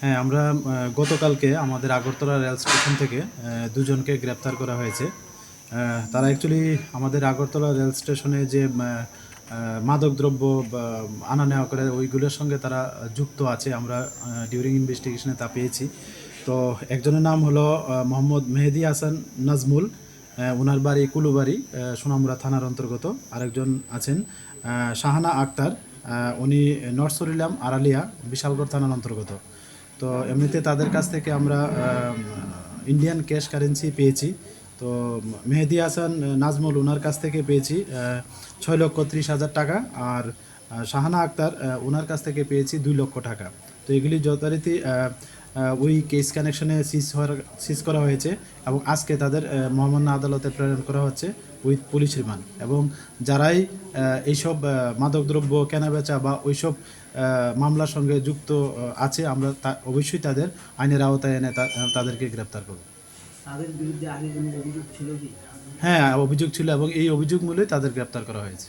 হ্যাঁ আমরা গতকালকে আমাদের আগরতলা রেল স্টেশন থেকে দুজনকে গ্রেপ্তার করা হয়েছে। তারা অ্যাকচুয়ালি আমাদের আগরতলা রেল স্টেশনে যে মাদকদ্রব্য বা আনা নেওয়া করে ওইগুলোর সঙ্গে তারা যুক্ত আছে, আমরা ডিউরিং ইনভেস্টিগেশনে তা পেয়েছি। তো একজনের নাম হলো মোহাম্মদ মেহেদি হাসান নাজমুল ওনার বাড়ি কুলুবাড়ি সোনামুড়া থানার অন্তর্গত। আরেকজন আছেন শাহানা আক্তার উনি নর্থ সরিলাম আড়ালিয়া, বিশালগড় থানার অন্তর্গত। তো এমনিতে তাদের কাছ থেকে আমরা ইন্ডিয়ান ক্যাশ কারেন্সি পেয়েছি। তো মেহেদি হাসান নাজমুল ওনার কাছ থেকে পেয়েছি ছয় লক্ষ ত্রিশ হাজার টাকা আর শাহানা আক্তার ওনার কাছ থেকে পেয়েছি দুই লক্ষ টাকা। তো এগুলি যথারীতি ওই কেস কানেকশনে সিজ সিজ করা হয়েছে এবং আজকে তাদের মহামান্য আদালতে প্রেরণ করা হচ্ছে উইথ পুলিশ রিমান্ড এবং যারাই এইসব মাদকদ্রব্য, কেনাবেচা বা ওইসব মামলার সঙ্গে যুক্ত আছে, আমরা অবশ্যই তাদের আইনের আওতায় এনে তাদেরকে গ্রেপ্তার করব। তাদের বিরুদ্ধে আগে কোনো অভিযোগ ছিল কি? হ্যাঁ অভিযোগ ছিল এবং এই অভিযোগ মূলেই তাদের গ্রেপ্তার করা হয়েছে।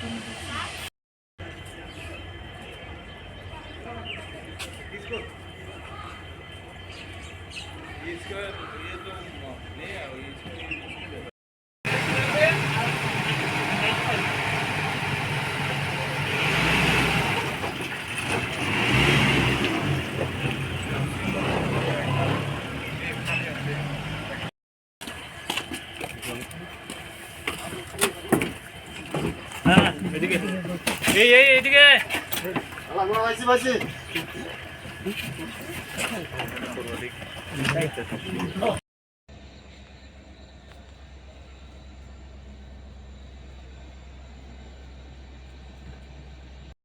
It's good. It's good. এই এই এইদিকে